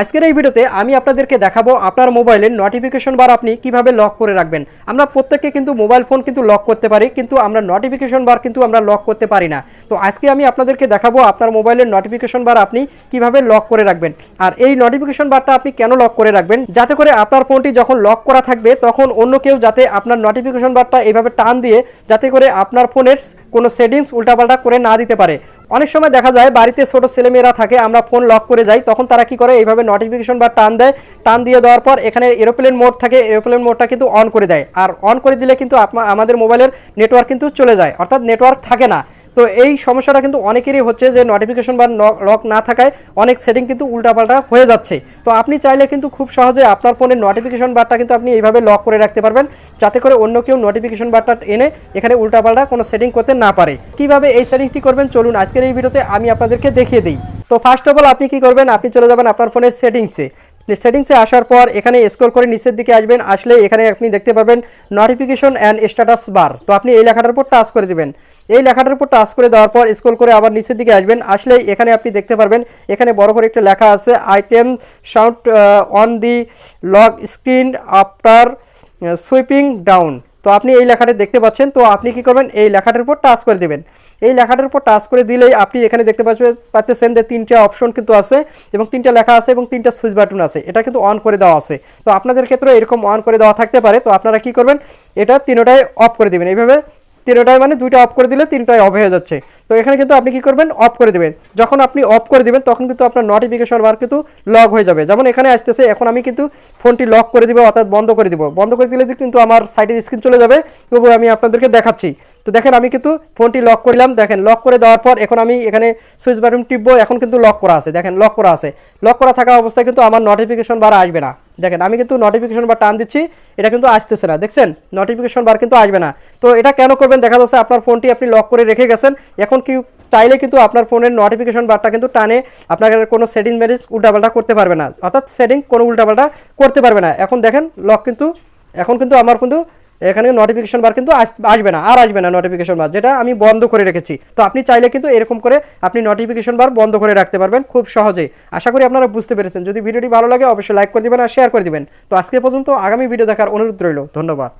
আজকের এই ভিডিওতে আমি আপনাদেরকে দেখাবো আপনার মোবাইলের নোটিফিকেশন বার আপনি কীভাবে লক করে রাখবেন। আমরা প্রত্যেককে কিন্তু মোবাইল ফোন কিন্তু লক করতে পারি, কিন্তু আমরা নোটিফিকেশন বার কিন্তু আমরা লক করতে পারি না। তো আজকে আমি আপনাদেরকে দেখাবো আপনার মোবাইলের নোটিফিকেশন বার আপনি কীভাবে লক করে রাখবেন। আর এই নোটিফিকেশন বারটা আপনি কেন লক করে রাখবেন? যাতে করে আপনার ফোনটি যখন লক করা থাকবে, তখন অন্য কেউ যাতে আপনার নোটিফিকেশন বারটা এইভাবে টান দিয়ে, যাতে করে আপনার ফোনের কোনো সেটিংস উল্টাপাল্টা করে না দিতে পারে। অনেক সময় দেখা যায় বাড়িতে ছোট ছেলেমেয়েরা থাকে, আমরা ফোন লক করে যাই, তখন তারা কি করে, এইভাবে নোটিফিকেশন বা টান দেয়। টান দিয়ে দেওয়ার পর এখানে এরোপ্লেন মোড থাকে এরোপ্লেন মোডটা কিন্তু অন করে দেয়। আর অন করে দিলে কিন্তু আমাদের মোবাইলের নেটওয়ার্ক কিন্তু চলে যায়। অর্থাৎ নেটওয়ার্ক থাকে না। তো এই সমস্যাটা কিন্তু অনেকেরই হচ্ছে যে নোটিফিকেশন বা লক না থাকায় অনেক সেটিং কিন্তু উল্টাপাল্টা হয়ে যাচ্ছে। তো আপনি চাইলে কিন্তু খুব সহজে আপনার ফোনের নোটিফিকেশন বারটা কিন্তু আপনি এইভাবে লক করে রাখতে পারবেন, যাতে করে অন্য কেউ নোটিফিকেশন বারটা এনে এখানে উল্টাপাল্টা কোনো সেটিং করতে না পারে। কীভাবে এই সেটিংটি করবেন? চলুন আজকের এই ভিডিওতে আমি আপনাদেরকে দেখিয়ে দিই। তো ফার্স্ট অফ অল আপনি কি করবেন? আপনি চলে যাবেন আপনার ফোনের সেটিংসে সেটিংসে আসার পর এখানে স্ক্রল করে নিচের দিকে আসবেন, আসলে এখানে আপনি দেখতে পাবেন নোটিফিকেশন অ্যান্ড স্ট্যাটাস বার তো আপনি এই লেখাটার উপর টাচ করে দিবেন। এই লেখাটার উপর টাচ করে দেওয়ার পর স্ক্রল করে আবার নিচের দিকে আসবেন। আসলে এখানে আপনি দেখতে পারবেন, এখানে বড় করে একটা লেখা আছে item sound on the lock screen after swiping down তো আপনি এই লেখাটা দেখতে পাচ্ছেন, তো আপনি কি করবেন, এই লেখাটার উপর টাচ করে দেবেন। এই লেখাটার উপর টাচ করে দিলেই আপনি এখানে দেখতে পাচ্ছেন যে তিনটা অপশন কিন্তু আছে এবং তিনটা লেখা আছে এবং তিনটা সুইচ বাটন আছে। এটা কিন্তু অন করে দেওয়া আছে। তো আপনাদের ক্ষেত্রে এরকম অন করে দেওয়া থাকতে পারে। তো আপনারা কি করবেন, এটা তিনটাই অফ করে দেবেন। এইভাবে তিনটায় মানে দুইটা অফ করে দিলে তিনটায় অফ হয়ে যাচ্ছে। তো এখানে কিন্তু আপনি কি করবেন? অফ করে দিবেন। যখন আপনি অফ করে দিবেন, তখন কিন্তু আপনার নোটিফিকেশন বার কিন্তু লক হয়ে যাবে। যেমন এখানে আসতেছে, এখন আমি কিন্তু ফোনটি লক করে দিব, অর্থাৎ বন্ধ করে দিব। বন্ধ করে দিলে কিন্তু আমার সাইডের স্ক্রিন চলে যাবে তবু আমি আপনাদেরকে দেখাচ্ছি। তো দেখেন, আমি কিন্তু ফোনটি লক করলাম। দেখেন লক করে দেওয়ার পর এখন আমি এখানে সুইচ বাটন টিপবো, এখন কিন্তু লক করা আছে। দেখেন লক করা আছে। লক করা থাকা অবস্থায় কিন্তু আমার নোটিফিকেশন বার আসবে না। দেখেন, আমি কিন্তু নোটিফিকেশন বার টান দিচ্ছি, এটা কিন্তু আসতেছে না, দেখছেন? নোটিফিকেশন বার কিন্তু আসবে না। তো এটা কেন করবেন? দেখা যাচ্ছে আপনার ফোনটি আপনি লক করে রেখে গেছেন, এখন কি চাইলে কিন্তু আপনার ফোনের নোটিফিকেশন বারটা কিন্তু টানে, আপনার কোনো সেটিং ম্যারেজ উল্টাপাল্টা করতে পারবে না। অর্থাৎ সেটিং কোনো উল্টাপাল্টা করতে পারবে না। এখন দেখেন লক কিন্তু, এখন কিন্তু আমার কিন্তু এখানে নোটিফিকেশন বার কিন্তু আসবে না, আর আসবে না নোটিফিকেশন বার যেটা আমি বন্ধ করে রেখেছি। তো আপনি চাইলে কিন্তু এরকম করে আপনি নোটিফিকেশন বার বন্ধ করে রাখতে পারবেন খুব সহজেই। আশা করি আপনারা বুঝতে পেরেছেন। যদি ভিডিওটি ভালো লাগে, অবশ্যই লাইক করে দেবেন আর শেয়ার করে দেবেন। তো আজকে পর্যন্ত আগামী ভিডিও দেখার অনুরোধ রইল। ধন্যবাদ।